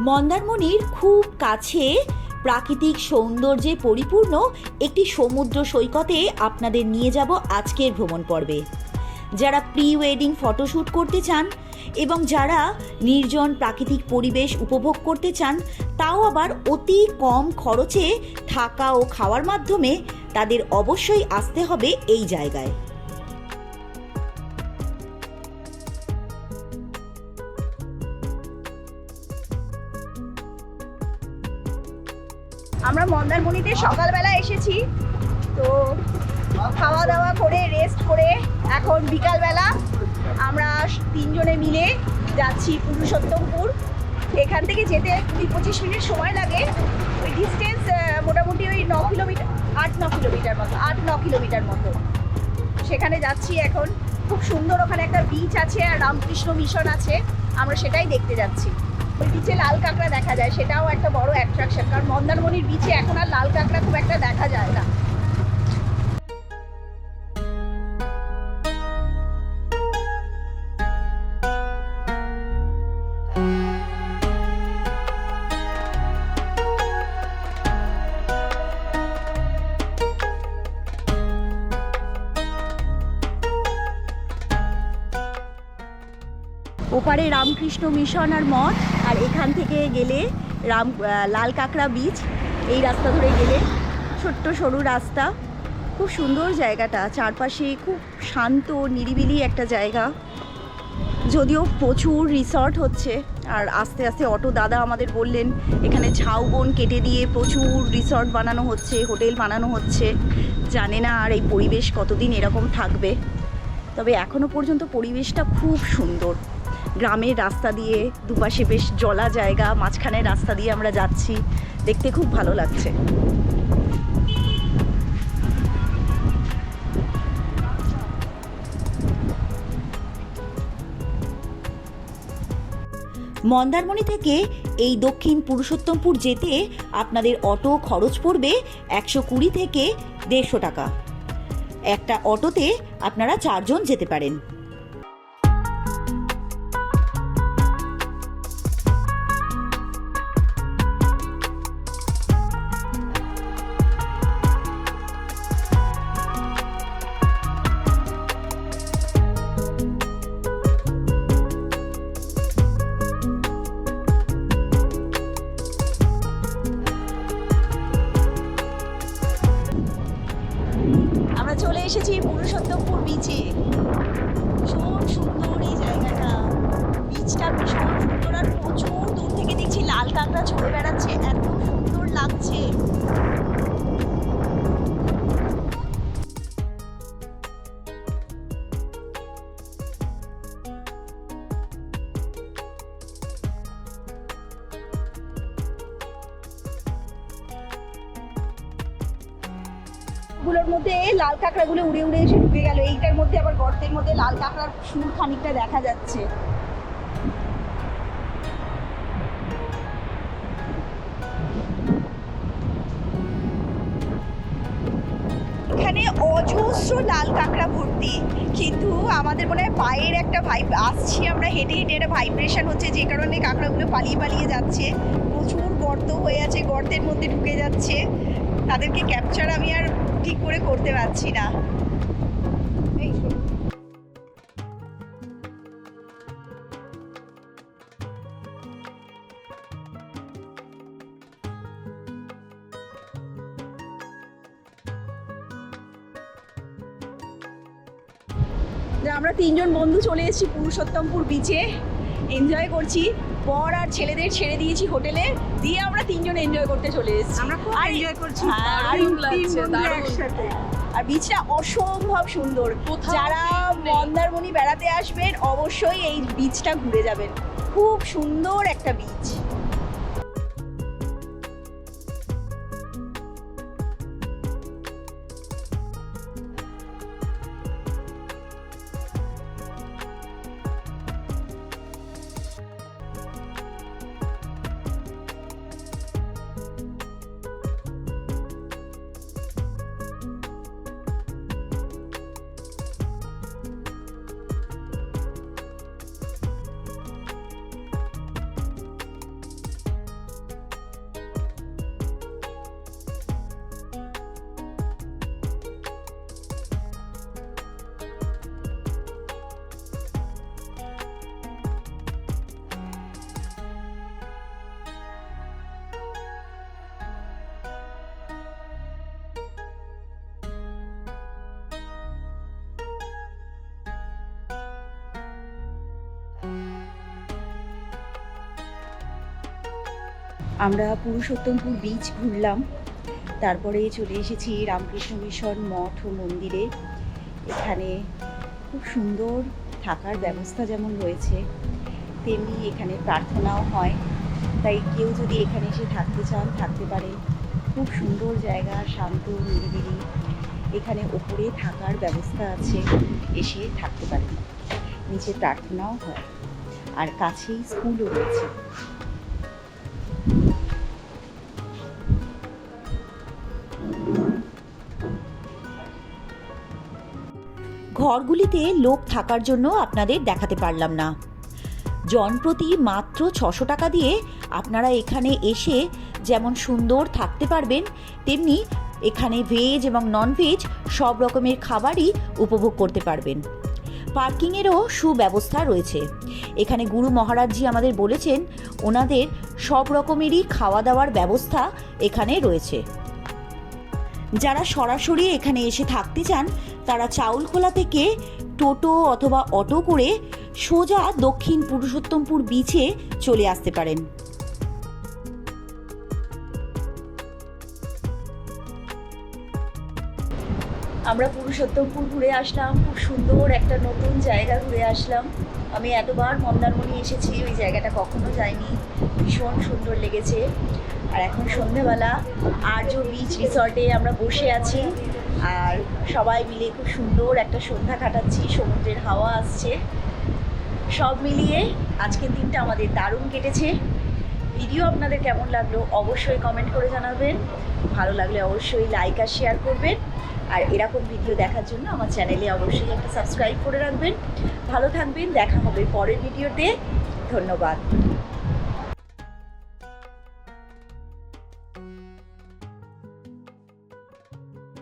মন্দারমণির খুব কাছে প্রাকৃতিক সৌন্দর্যে পরিপূর্ণ একটি সমুদ্র সৈকতে আপনাদের নিয়ে যাব আজকের ভ্রমণ পর্বে। যারা প্রি ওয়েডিং ফটোশ্যুট করতে চান এবং যারা নির্জন প্রাকৃতিক পরিবেশ উপভোগ করতে চান, তাও আবার অতি কম খরচে থাকা ও খাওয়ার মাধ্যমে তাদের অবশ্যই আসতে হবে এই জায়গায়। আমরা মন্দারমণিতে সকালবেলা এসেছি, তো খাওয়া দাওয়া করে রেস্ট করে এখন বিকালবেলা আমরা তিনজনে মিলে যাচ্ছি পুরুষোত্তমপুর। এখান থেকে যেতে কুড়ি পঁচিশ মিনিট সময় লাগে। ওই ডিস্টেন্স মোটামুটি ওই ন কিলোমিটার, আট ন কিলোমিটার মতো, আট ন কিলোমিটার মতো। সেখানে যাচ্ছি এখন। খুব সুন্দর ওখানে একটা বিচ আছে আর রামকৃষ্ণ মিশন আছে। আমরা সেটাই দেখতে যাচ্ছি। বিচে লাল কাঁকড়া দেখা যায়, সেটাও একটা বড় অ্যাট্রাকশন কারণ মন্দারমণির বিচে এখন আর লাল কাঁকড়া খুব একটা দেখা যায় না। ওপারে রামকৃষ্ণ মিশন আর মঠ, আর এখান থেকে গেলে রাম লাল কাঁকড়া বিচ এই রাস্তা ধরে গেলে ছোট্ট সরু রাস্তা। খুব সুন্দর জায়গাটা, চারপাশে খুব শান্ত, নিরিবিলি একটা জায়গা। যদিও প্রচুর রিসর্ট হচ্ছে, আর আস্তে আস্তে অটো দাদা আমাদের বললেন, এখানে ঝাউবন কেটে দিয়ে প্রচুর রিসর্ট বানানো হচ্ছে, হোটেল বানানো হচ্ছে। জানে না আর এই পরিবেশ কতদিন এরকম থাকবে। তবে এখনও পর্যন্ত পরিবেশটা খুব সুন্দর। গ্রামের রাস্তা দিয়ে দুপাশে বেশ জলা জায়গা, মাঝখানে রাস্তা দিয়ে আমরা যাচ্ছি। দেখতে খুব ভালো লাগছে। মন্দারমণি থেকে এই দক্ষিণ পুরুষোত্তমপুর যেতে আপনাদের অটো খরচ পড়বে একশো কুড়ি থেকে দেড়শো টাকা। একটা অটোতে আপনারা চারজন যেতে পারেন। গুলোর মধ্যে লাল কাঁকড়াগুলো উড়ে উড়ে এসে ঢুকে গেল। এইটার মধ্যে আবার গর্তের মধ্যে লাল কাঁকড়ার সুর খানিকটা দেখা যাচ্ছে। এখানে অজস্র লাল কাঁকড়া ভর্তি। কিন্তু আমাদের মনে হয় পায়ের একটা ভাইব আসছি আমরা হেঁটে হেঁটে, একটা ভাইব্রেশন হচ্ছে যে কারণে কাঁকড়াগুলো পালিয়ে পালিয়ে যাচ্ছে। প্রচুর গর্ত হয়ে আছে, গর্তের মধ্যে ঢুকে যাচ্ছে। তাদেরকে ক্যাপচার আমি আর ঠিক করে করতে পারছি না। আমরা তিনজন বন্ধু চলে এসেছি পুরুষোত্তমপুর বিচে এনজয় করছি। বর আর ছেলেদের ছেড়ে দিয়েছি হোটেলে। দিয়ে আমরা তিনজন এনজয় করতে চলে এসেছি। আমরা খুব enjoy করছি। হ্যাঁ, একসাথে। আর বিচটা অসম্ভব সুন্দর। যারা মন্দারমণি বেড়াতে আসবেন অবশ্যই এই বিচটা ঘুরে যাবেন। খুব সুন্দর একটা বিচ আমরা পুরুষোত্তমপুর বিচ ঘুরলাম। তারপরে চলে এসেছি রামকৃষ্ণ মিশন মঠ ও মন্দিরে। এখানে খুব সুন্দর থাকার ব্যবস্থা যেমন রয়েছে, তেমনি এখানে প্রার্থনাও হয়। তাই কেউ যদি এখানে এসে থাকতে চান, থাকতে পারে। খুব সুন্দর জায়গা, শান্ত, নিরিবিলি। এখানে ওপরে থাকার ব্যবস্থা আছে, এসে থাকতে পারেন। নিচে প্রার্থনাও হয়। আর কাছেই স্কুলও রয়েছে। ঘরগুলিতে লোক থাকার জন্য আপনাদের দেখাতে পারলাম না। জনপ্রতি মাত্র ছশো টাকা দিয়ে আপনারা এখানে এসে যেমন সুন্দর থাকতে পারবেন, তেমনি এখানে ভেজ এবং নন ভেজ সব রকমের খাবারই উপভোগ করতে পারবেন। পার্কিংয়েরও সুব্যবস্থা রয়েছে। এখানে গুরু মহারাজজি আমাদের বলেছেন, ওনাদের সব রকমেরই খাওয়া দাওয়ার ব্যবস্থা এখানে রয়েছে। যারা সরাসরি এখানে এসে থাকতে চান তারা চাউলখোলা থেকে টোটো অথবা অটো করে সোজা দক্ষিণ পুরুষোত্তমপুর বিচে চলে আসতে পারেন। আমরা পুরুষোত্তমপুর ঘুরে আসলাম, খুব সুন্দর একটা নতুন জায়গা ঘুরে আসলাম। আমি এতবার মন্দারমণি এসেছি, ওই জায়গাটা কখনো যাইনি। ভীষণ সুন্দর লেগেছে। আর এখন সন্ধেবেলা, আর্য বিচ রিসর্টে আমরা বসে আছি। আর সবাই মিলে খুব সুন্দর একটা সন্ধ্যা কাটাচ্ছি, সমুদ্রের হাওয়া আসছে। সব মিলিয়ে আজকের দিনটা আমাদের দারুণ কেটেছে। ভিডিও আপনাদের কেমন লাগল অবশ্যই কমেন্ট করে জানাবেন। ভালো লাগলে অবশ্যই লাইক আর শেয়ার করবেন। আর এরকম ভিডিও দেখার জন্য আমার চ্যানেলে অবশ্যই একটা সাবস্ক্রাইব করে রাখবেন। ভালো থাকবেন, দেখা হবে পরের ভিডিওতে। ধন্যবাদ।